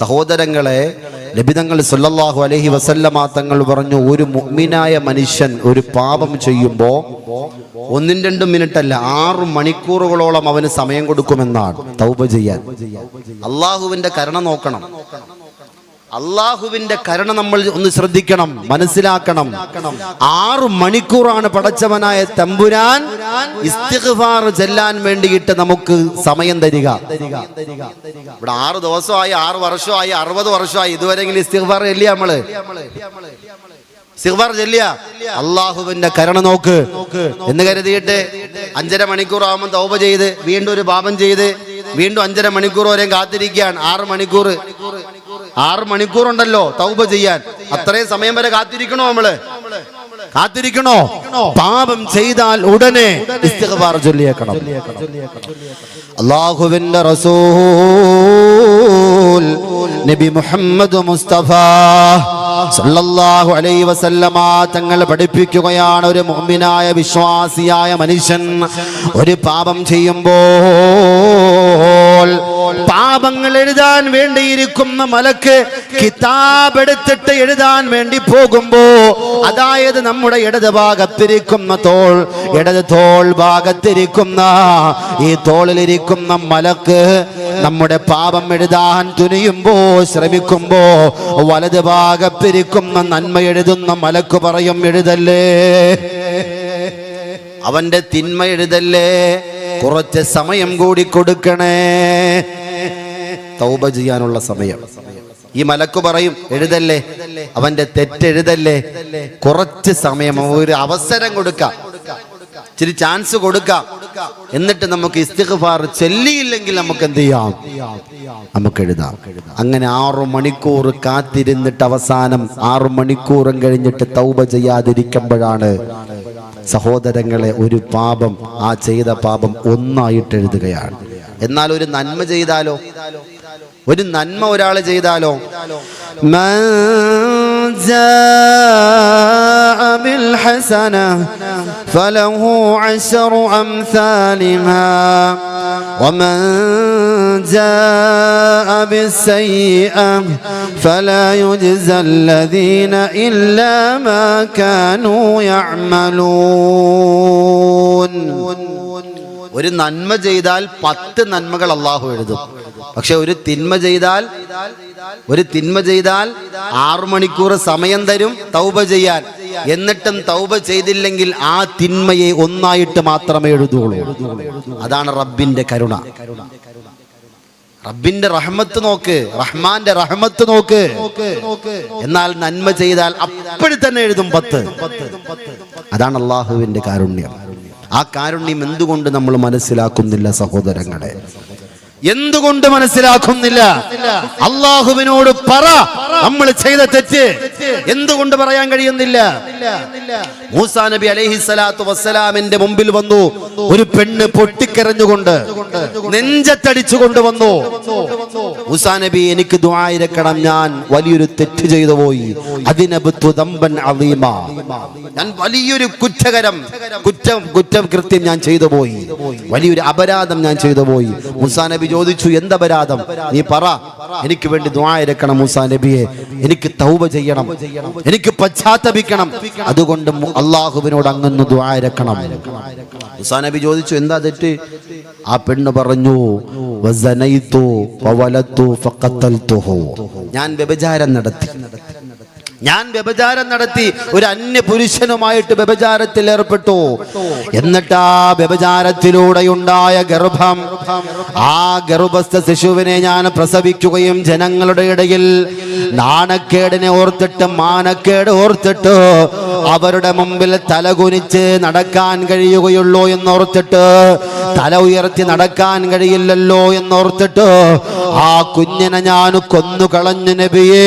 സഹോദരങ്ങളെ ലഭിതങ്ങൾ സുല്ലാഹു അലഹി വസല്ലമ തങ്ങൾ പറഞ്ഞു ഒരു മുഗ്മിനായ മനുഷ്യൻ ഒരു പാപം ചെയ്യുമ്പോൾ ഒന്നും രണ്ടും മിനിറ്റ് അല്ല ആറ് മണിക്കൂറുകളോളം അവന് സമയം കൊടുക്കുമെന്നാണ്. തൗബ ചെയ്യാൻ. അള്ളാഹുവിന്റെ കരുണ നോക്കണം. അള്ളാഹുവിന്റെ കരുണ നമ്മൾ ഒന്ന് ശ്രദ്ധിക്കണം മനസ്സിലാക്കണം. ആറ് മണിക്കൂറാണ് പടച്ചവനായ തമ്പുരാൻ ഇസ്തിഗ്ഫാർ ചെല്ലാൻ വേണ്ടിയിട്ട് നമുക്ക് സമയം തരിക. ഇവിടെ ആറ് ദിവസമായി ആറ് വർഷമായി അറുപത് വർഷമായി ഇതുവരെങ്കിലും ഇസ്തിഗ്ഫാർ ചെല്ലിയ നമ്മൾ? അള്ളാഹുവിന്റെ കരുണ നോക്ക്. എന്ന് കരുതിയിട്ട് അഞ്ചര മണിക്കൂർ ആവുമ്പോൾ തൗബ ചെയ്ത് വീണ്ടും ഒരു പാപം ചെയ്ത് വീണ്ടും അഞ്ചര മണിക്കൂർ വരെയും കാത്തിരിക്കുകയാണ്. ആറ് മണിക്കൂർ ആറ് മണിക്കൂറുണ്ടല്ലോ തൗബ ചെയ്യാൻ. അത്രയും സമയം വരെ കാത്തിരിക്കണോ നമ്മൾ? കാത്തിരിക്കണോ? പാപം ചെയ്താൽ ഉടനെ ചൊല്ലിയേക്കണം. അള്ളാഹുവിന്റെ റസൂൽ നബി മുഹമ്മദ് മുസ്തഫ സല്ലല്ലാഹു അലൈഹി വസല്ലമ തങ്ങൾ പഠിപ്പിക്കുകയാണ്. ഒരു മുഅ്മിനായ വിശ്വാസിയായ മനുഷ്യൻ ഒരു പാപം ചെയ്യുമ്പോൾ പാപങ്ങൾ എഴുതാൻ വേണ്ടിയിരിക്കുന്ന മലക്ക് കിതാബ് എടുത്തിട്ട് എഴുതാൻ വേണ്ടി പോകുമ്പോ അതായത് നമ്മുടെ ഇടത് ഭാഗത്തിരിക്കുന്ന തോൾ ഇടത് തോൾ ഭാഗത്തിരിക്കുന്ന ഈ തോളിലിരിക്കുന്ന മലക്ക് നമ്മുടെ പാപം എഴുതാൻ തുനിയുമ്പോ ശ്രമിക്കുമ്പോ വലത് ഭാഗത്തിരിക്കുന്ന നന്മ എഴുതുന്ന മലക്ക് പറയും എഴുതല്ലേ? അവന്റെ തിന്മ എഴുതല്ലേ? കുറച്ച് സമയം കൂടി കൊടുക്കണേ. തൗബ ചെയ്യാനുള്ള സമയം. ഈ മലക്ക് പറയും എഴുതല്ലേ? അവന്റെ തെറ്റെഴുതല്ലേ? കുറച്ച് സമയം ഒരു അവസരം കൊടുക്കാം. ഇച്ചിരി ചാൻസ് കൊടുക്കാം. എന്നിട്ട് നമുക്ക് ഇസ്തിഗ്ഫാർ ചെല്ലിയില്ലെങ്കിൽ നമുക്ക് എന്ത് ചെയ്യാം? നമുക്ക് എഴുതാം. അങ്ങനെ ആറു മണിക്കൂർ കാത്തിരുന്നിട്ട് അവസാനം ആറു മണിക്കൂറും കഴിഞ്ഞിട്ട് തൗബ ചെയ്യാതിരിക്കുമ്പോഴാണ് സഹോദരങ്ങളെ ഒരു പാപം ആ ചെയ്ത പാപം ഒന്നായിട്ട് എഴുതുകയാണ് എന്നാൽ ഒരു നന്മ ചെയ്താലോ ഒരു നന്മ ഒരാൾ ചെയ്താലോ من جاء بالحسنة فله عشر أمثالها ومن جاء بالسيئة فلا يجزى الذين إلا ما كانوا يعملون ഒരു നന്മ ചെയ്താൽ പത്ത് നന്മകൾ അള്ളാഹു എഴുതും പക്ഷെ ഒരു തിന്മ ചെയ്താൽ ഒരു തിന്മ ചെയ്താൽ ആറു മണിക്കൂർ സമയം തരും തൗബ ചെയ്യാൻ എന്നിട്ടും തൗബ ചെയ്തില്ലെങ്കിൽ ആ തിന്മയെ ഒന്നായിട്ട് മാത്രമേ എഴുതുള്ളൂ അതാണ് റബ്ബിന്റെ കരുണ. റബ്ബിന്റെ റഹ്മത്ത് നോക്ക്. റഹ്മാന്റെ റഹ്മത്ത് നോക്ക്. എന്നാൽ നന്മ ചെയ്താൽ അപ്പോഴും തന്നെ എഴുതും പത്ത്. അതാണ് അള്ളാഹുവിന്റെ കാരുണ്യം. ആ കാരുണ്യം എന്തുകൊണ്ട് നമ്മൾ മനസ്സിലാക്കുന്നില്ല സഹോദരങ്ങളെ? എന്തുകൊണ്ട് മനസ്സിലാക്കുന്നില്ല? അള്ളാഹുവിനോട് പറ. നമ്മൾ ചെയ്ത തെറ്റ് എന്തുകൊണ്ട് പറയാൻ കഴിയുന്നില്ല? മൂസാ നബി അലൈഹി സ്വലാത്തു വസ്സലാമിന്റെ മുമ്പിൽ വന്നു. ഒരു പെണ്ണ് പൊട്ടിക്കരഞ്ഞുകൊണ്ട് നെഞ്ചത്തടിച്ചുകൊണ്ട് വന്നു മൂസാ നബി എനിക്ക് ദുആയിരക്കണം ഞാൻ വലിയൊരു തെറ്റ് ചെയ്തു പോയി. അതിനബത്തു ദമ്പൻ അലീമ ഞാൻ വലിയൊരു കുറ്റകരം കുറ്റം കുറ്റം കൃത്യം ഞാൻ ചെയ്തു പോയി. വലിയൊരു അപരാധം ഞാൻ ചെയ്തു പോയി. മൂസാ നബി ചോദിച്ചു എന്തപരാധം നീ പറ. എനിക്ക് വേണ്ടി ദ്വായരക്കണം മൂസാ നബിയെ. എനിക്ക് തൗബ ചെയ്യണം. എനിക്ക് പശ്ചാത്തപിക്കണം. അതുകൊണ്ട് അള്ളാഹുവിനോട് അങ്ങനെ ദ്വാരക്കണം മൂസാ നബി ചോദിച്ചു എന്താ തെറ്റ്? ആ പെണ്ണ് പറഞ്ഞു. ഞാൻ വ്യഭിചാരം നടത്തി. ഞാൻ വ്യഭചാരം നടത്തി ഒരു അന്യ പുരുഷനുമായിട്ട് വ്യഭചാരത്തിൽ ഏർപ്പെട്ടു. എന്നിട്ട് ആ വ്യഭിചാരത്തിലൂടെയുണ്ടായ ഗർഭം. ആ ഗർഭസ്ഥ ശിശുവിനെ ഞാൻ പ്രസവിക്കുകയും ജനങ്ങളുടെ ഇടയിൽ നാണക്കേടിനെ ഓർത്തിട്ട് മാനക്കേട് ഓർത്തിട്ട് അവരുടെ മുമ്പിൽ തലകുനിച്ച് നടക്കാൻ കഴിയുകയുള്ളൂ എന്നോർത്തിട്ട് തല ഉയർത്തി നടക്കാൻ കഴിയില്ലല്ലോ എന്നോർത്തിട്ട് ആ കുഞ്ഞിനെ ഞാൻ കൊന്നു കളഞ്ഞു നബിയേ.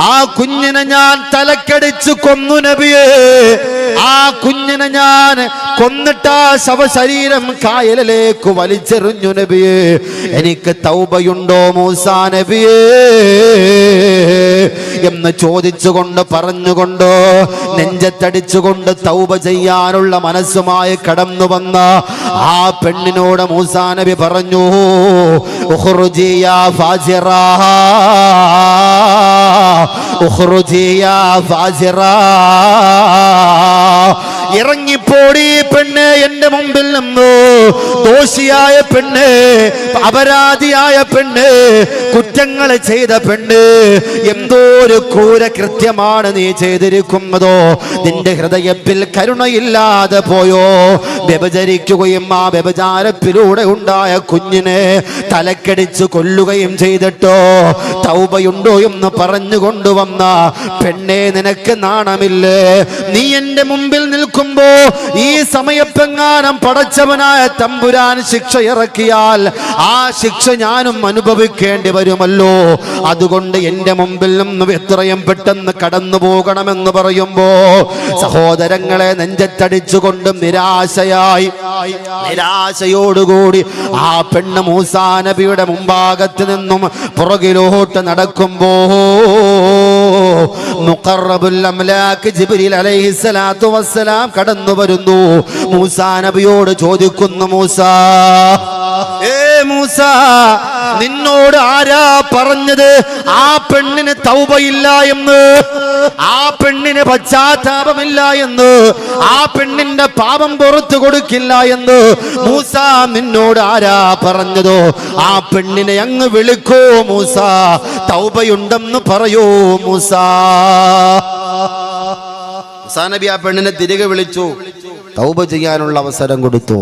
ആ കുഞ്ഞിനെ ഞാൻ തലക്കടിച്ച് കൊന്നു നബിയേ. ആ കുഞ്ഞിനെ ഞാൻ കൊന്നിട്ടാ ശവശരീരം കായലിലേക്ക് വലിച്ചെറിഞ്ഞു നബിയേ. എനിക്ക് തൗബയുണ്ടോ മൂസാ നബിയേ? എന്ന് ചോദിച്ചുകൊണ്ട് പറഞ്ഞുകൊണ്ട് നെഞ്ചത്തടിച്ചുകൊണ്ട് തൗബ ചെയ്യാനുള്ള മനസ്സുമായി കടന്നു വന്ന ആ പെണ്ണിനോട് മൂസാ നബി പറഞ്ഞു "ഉഖ്റുജി യാ ഫാജിറാ. ഉഖ്റുജി യാ ഫാജിറാ." ഇറങ്ങിപ്പോടി പെണ്ണ് എന്റെ മുമ്പിൽ നിന്നു. ദോഷിയായ പെണ്ണ് അപരാധിയായ പെണ്ണ് കുറ്റങ്ങൾ ചെയ്ത പെണ്ണ് എന്തോ ഒരു ക്രൂര കൃത്യമാണ് നീ ചെയ്തിരിക്കുന്നതോ? നിന്റെ ഹൃദയത്തിൽ കരുണയില്ലാതെ പോയോ? വ്യഭചരിക്കുകയും ആ വ്യഭചാരത്തിലൂടെ ഉണ്ടായ കുഞ്ഞിനെ തലക്കടിച്ച് കൊല്ലുകയും ചെയ്തിട്ടോ? തൗബയുണ്ടോ എന്ന് പറഞ്ഞു കൊണ്ടുവന്ന പെണ്ണെ നിനക്ക് നാണമില്ലേ? നീ എന്റെ മുമ്പിൽ നിൽക്കുമ്പോ ഈ സമയത്തെങ്ങാനും പടച്ചവനായ തമ്പുരാൻ ശിക്ഷ ഇറക്കിയാൽ ആ ശിക്ഷ ഞാനും അനുഭവിക്കേണ്ടി വരുമല്ലോ. അതുകൊണ്ട് എന്റെ മുമ്പിൽ നിന്ന് എത്രയും പെട്ടെന്ന് കടന്നു പോകണമെന്ന് പറയുമ്പോ സഹോദരങ്ങളെ നെഞ്ചത്തടിച്ചുകൊണ്ട് നിരാശയായി. നിരാശയോടുകൂടി ആ പെണ്ണ് മൂസാ നബിയുടെ മുമ്പാകത്ത് നിന്നും പുറകിലോട്ട് നടക്കുമ്പോ മുഖറബുൽ അലൈഹി സ്വലാത്തു അലൈഹിസ്സലാത്തു വസ്സലാം കടന്നു വരുന്നു. മൂസാ നബിയോട് ചോദിക്കുന്നു മൂസ ഏ മൂസ നിന്നോട് ആരാ പറഞ്ഞത്? ആ പെണ്ണിന് തൗബയില്ല എന്ന് ആ പെണ്ണിന് പശ്ചാത്താപമില്ല എന്ന് ആ പെണ്ണിന്റെ പാപം പുറത്തു കൊടുക്കില്ല എന്ന് മൂസ നിന്നോട് ആരാ പറഞ്ഞതോ? ആ പെണ്ണിനെ അങ്ങ് വിളിക്കോ മൂസ. തൗബയുണ്ടെന്ന് പറയൂ മൂസ. മൂസാ ആ പെണ്ണിനെ തിരികെ വിളിച്ചു. തൗബ ചെയ്യാനുള്ള അവസരം കൊടുത്തു.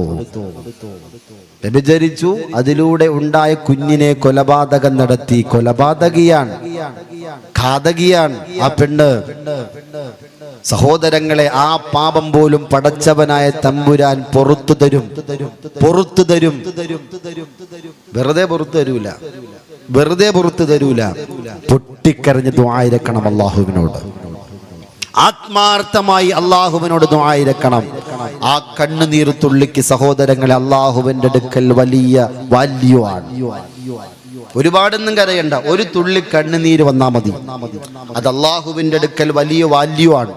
വ്യഭിചരിച്ചു. അതിലൂടെ ഉണ്ടായ കുഞ്ഞിനെ കൊലപാതകം നടത്തി. കൊലപാതകിയാണ്. ഘാതകിയാണ് ആ പെണ്ണ്. സഹോദരങ്ങളെ ആ പാപം പോലും പടച്ചവനായ തമ്പുരാൻ പൊറത്തു തരും. പൊറത്തു തരും. വെറുതെ പുറത്തു തരൂല. വെറുതെ പുറത്തു തരൂല. പൊട്ടിക്കരഞ്ഞ് ദ്വായിരക്കണം അള്ളാഹുവിനോട് ആത്മാർത്ഥമായി അള്ളാഹുവിനോട് ദ്വായിരക്കണം ആ കണ്ണുനീർ തുള്ളിക്ക് സഹോദരങ്ങളെ അള്ളാഹുവിന്റെ അടുക്കൽ വലിയ വാല്യു ആണ് ഒരുപാടൊന്നും കരയണ്ട. ഒരു തുള്ളി കണ്ണുനീര് വന്നാ മതി. അത് അള്ളാഹുവിന്റെ അടുക്കൽ വലിയ വാല്യു ആണ്